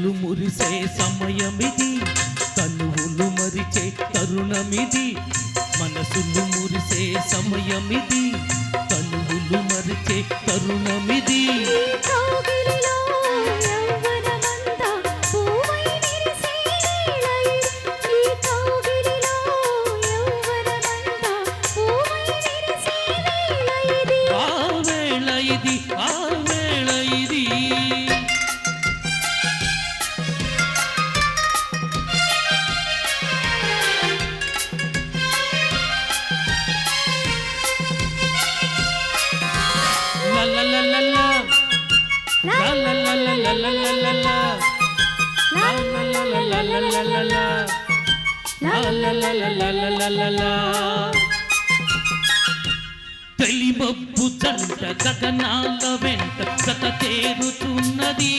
కన్నులు మురిసే సమయమిది తనువులు మరిచే తరుణమిది మనసులు మురిసే సమయమిది తనువులు మరిచే తరుణమిది. పెలిబొబ్బు చంట గగనాల వెంట కథ తేరుతున్నది.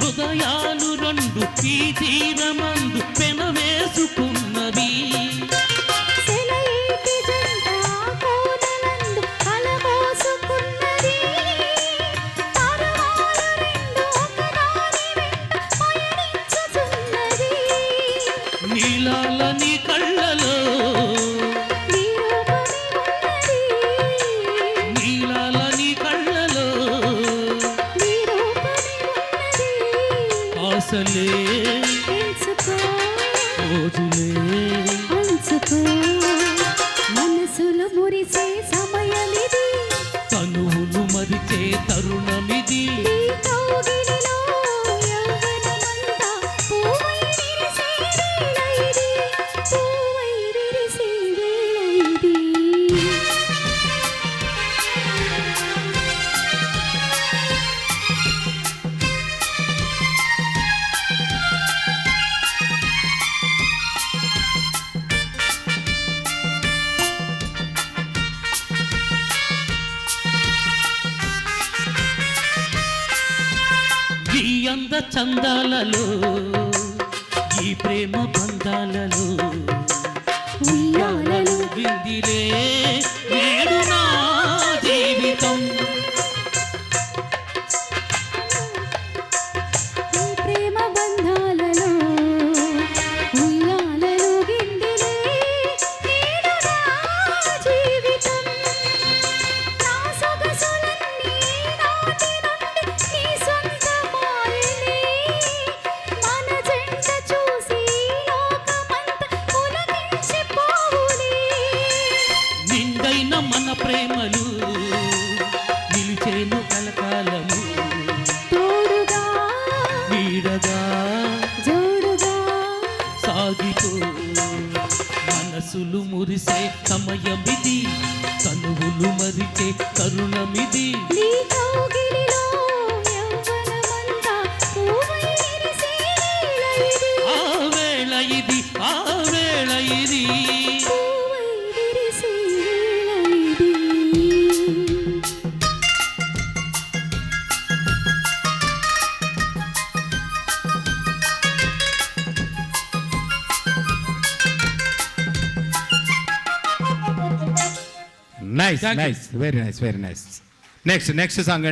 హృదయాలు రెండు తీరమని అసలే రోజులే. ఈ అంద చందాలలో ఈ ప్రేమ బంధాలలో ఉయ్యాలలో మనసులు మురిసే సమయమిది కనువులు మరిచే కరుణమిది. నీ కౌగిలిలో nice, nice, very nice, very nice. Next, next song.